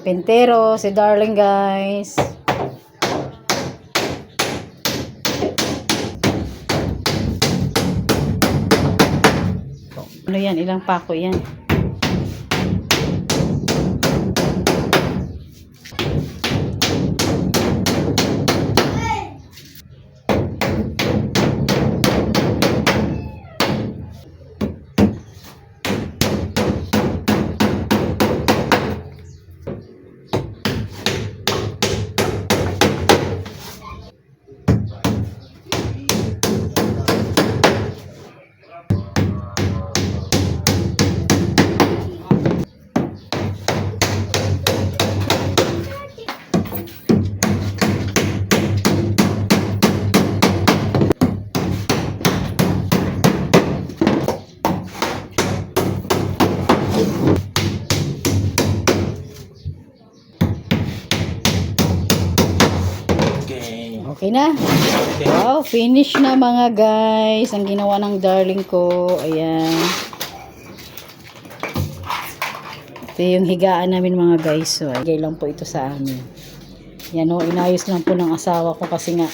Pintero, si Darling guys. Ano yan? Ilang pako yan? Okay. Okay na? Wow, finish na mga guys. Ang ginawa ng darling ko. Ayan. Ito yung higaan namin mga guys. So, igay lang po ito sa amin. Yan o, inayos lang po ng asawa ko kasi nga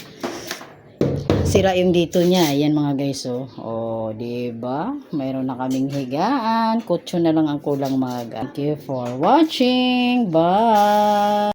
sira yung dito niya. Yan mga guys o. O, diba? Mayroon na kaming higaan. Kutso na lang ang kulang mga. Thank you for watching. Bye!